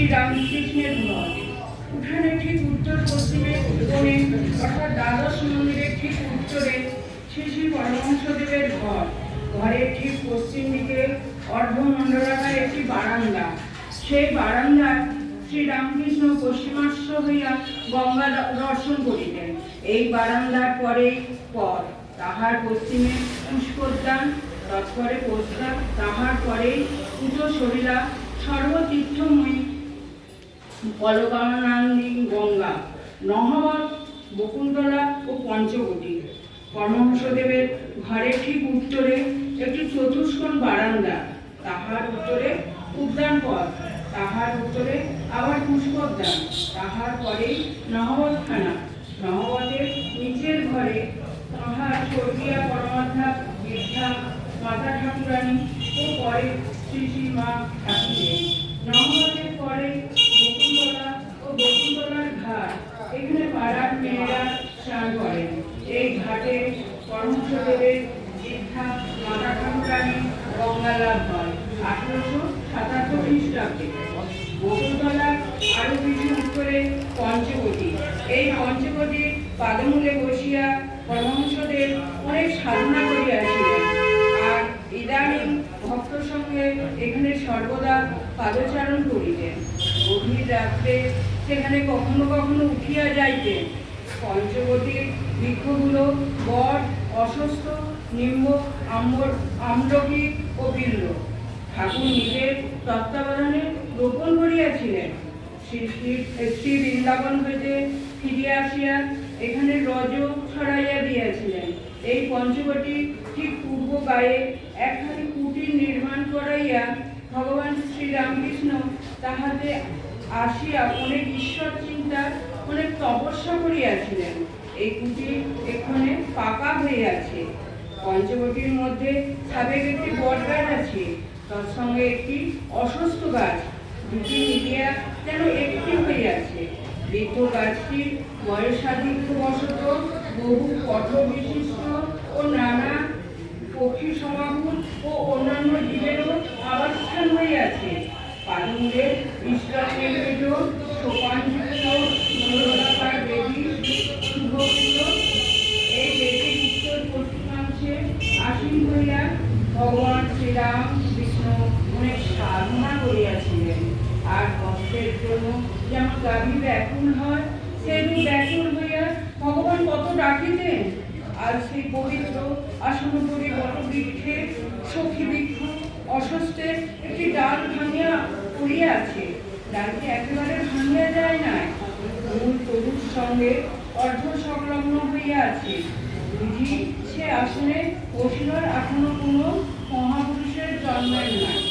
শ্রী রামকৃষ্ণের ঘর। উঠানের ঠিক উত্তর পশ্চিমে কোণে অর্থাৎ দ্বাদশ মন্দিরের ঠিক উত্তরে শ্রী শ্রী পরমহংসদেবের ঘর। ঘরের ঠিক পশ্চিম দিকে অর্ধমণ্ডলাকার একটি বারান্দা। সেই বারান্দায় শ্রী রামকৃষ্ণ পশ্চিমাশ্ব হইয়া গঙ্গা দর্শন করিতেন এই বারান্দার পরে পর তাহার পশ্চিমে পুষ্পোদ্যান, তৎপরে প্রস্তাব তাহার পরেই পুজো সরিলা সর্বতীর্থময়ী পলকানন্দী গঙ্গা নহবত বকুলতলা ও পঞ্চবটী। পরমহংসদেবের ঘরের ঠিক উত্তরে একটি চতুষ্কোণ বারান্দা, তাহার উত্তরে উদ্যান পথ, তাহার উত্তরে আবার পুষ্পোদ্যান তাহার পরেই নহবতখানা নহবতের নিচের ঘরে তাহার স্বর্গীয় পরমাত্মা বৃদ্ধা মাতা ঠাকুরানী ও পরে শ্রী শ্রী মা ঠাকুরের। নহবতের পরে এই ঘাটে পরমহংসদেবের দীক্ষা মাতা ঠাকুরানী হয়। আঠারোশো সাতাত্তর খ্রিস্টাব্দে। বকুলতলা আরও কিছু উত্তরে পঞ্চবতী এই পঞ্চবতী পাদমূলে বসিয়া পরমহংসদেব অনেক সাধনা করিয়াছিলেন। আর ইদানিং ভক্ত সঙ্গে এখানে সর্বদা পাদচারণ করিতেন। গভীর রাত্রে সেখানে কখনো কখনো উঠিয়া যাইতেন। পঞ্চবতীর বৃক্ষগুলো বট অসুস্থ, নিম্ব, আম্বর, আমলকি ও বিল্ল ঠাকুর নিজের তত্ত্বাবধানে রোপণ করিয়াছিলেন। শ্রী বৃন্দাবন হইতে ফিরিয়া আসিয়া এখানে রজ ছড়াইয়া দিয়াছিলেন। এই পঞ্চবটি ঠিক পূর্ব একখানি কুটির নির্মাণ করাইয়া ভগবান শ্রী রামকৃষ্ণ তাহাতে আসিয়া অনেক ঈশ্বর চিন্তা অনেক তপস্যা করিয়াছিলেন। এই কুটির এখানে পাকা হইয়াছে পঞ্চবটির মধ্যে সাবেক একটি বট গাছ আছে। তার সঙ্গে একটি অসুস্থ গাছ। দুটি মিলিয়া যেন একটি হইয়াছে বৃদ্ধ গাছটির বয়সাধিক্যবশত বহু কঠোর বিশিষ্ট ও নানা পক্ষী সমাগম ও অন্যান্য আসীন হইয়া ভগবান শ্রীরাম, বিষ্ণু অনেক সাধনা করিয়াছিলেন। আর ভক্তের জন্য যেমন গাভী ব্যাকুল হয় সেরূপ ব্যাকুল হইয়া ভগবান কত ডাকিতেন আর সেই পবিত্র আসনপুরী বটবৃক্ষে সখী বৃক্ষ অস্বস্থের একটি ডাল ভাঙিয়া পড়িয়া আছে ডালটি একেবারে ভাঙিয়া যায় নাই। মূল তরুর সঙ্গে অর্ধ সংলগ্ন হইয়া আছে বুঝি সে আসলে অসুরের এখনও কোনো মহাপুরুষের জন্মের নয়